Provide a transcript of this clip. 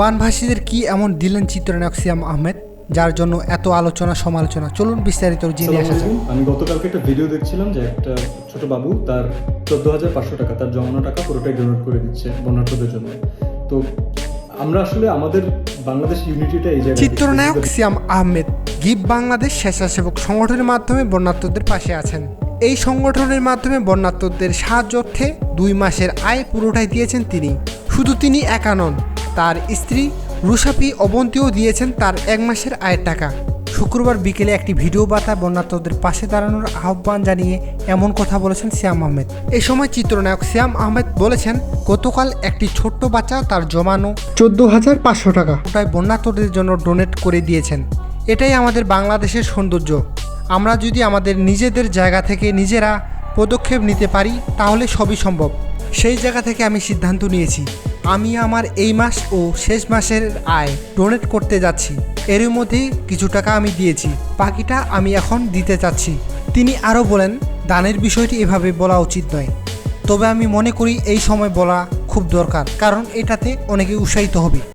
বানভাসীদের কি এমন দিলেন চিত্রনায়ক সিয়াম আহমেদ যার জন্য এত আলোচনা সমালোচনা? চলুন বিস্তারিত জেনে আসা যাক। আমি গতকালকে একটা ভিডিও দেখছিলাম যে একটা ছোট বাবু তার চোদ্দ হাজার পাঁচশো টাকা তার জমানো টাকা পুরোটাই ডোনেট করে দিচ্ছে বন্যার্থদের জন্য। তো আমরা আসলে আমাদের বাংলাদেশ ইউনিটিটা এই জায়গায় চিত্রনায়ক সিয়াম আহমেদ গিভ বাংলাদেশ স্বেচ্ছাসেবক সংগঠনের মাধ্যমে বন্যার্থদের পাশে আছেন। এই সংগঠনের মাধ্যমে বন্যার্থদের সাহায্যার্থে দুই মাসের আয় পুরোটাই দিয়েছেন তিনি। শুধু তিনি একা নন তার স্ত্রী রুশাফি অবন্তীও দিয়েছেন তার এক মাসের আয়ের টাকা। শুক্রবার বিকেলে একটি ভিডিও বার্তা বন্যার্থদের পাশে দাঁড়ানোর আহ্বান জানিয়ে এমন কথা বলেছেন শ্যাম আহমেদ। এই সময় চিত্রনায়ক শ্যাম আহমেদ বলেছেন গতকাল একটি ছোট্ট বাচ্চা তার জমানো চোদ্দ হাজার পাঁচশো টাকা। ওটাই বন্যার্থদের জন্য ডোনেট করে দিয়েছেন। এটাই আমাদের বাংলাদেশের সৌন্দর্য। আমরা যদি আমাদের নিজেদের জায়গা থেকে নিজেরা পদক্ষেপ নিতে পারি তাহলে সবই সম্ভব। সেই জায়গা থেকে আমি সিদ্ধান্ত নিয়েছি। আমি আমার এই মাস ও শেষ মাসের আয় ডোনেট করতে যাচ্ছি। এর মধ্যেই কিছু টাকা আমি দিয়েছি। বাকিটা আমি এখন দিতে চাচ্ছি। তিনি আরও বলেন, দানের বিষয়টি এভাবে বলা উচিত নয়। তবে আমি মনে করি এই সময় বলা খুব দরকার, কারণ এটাতে অনেকে উৎসাহিত হবে।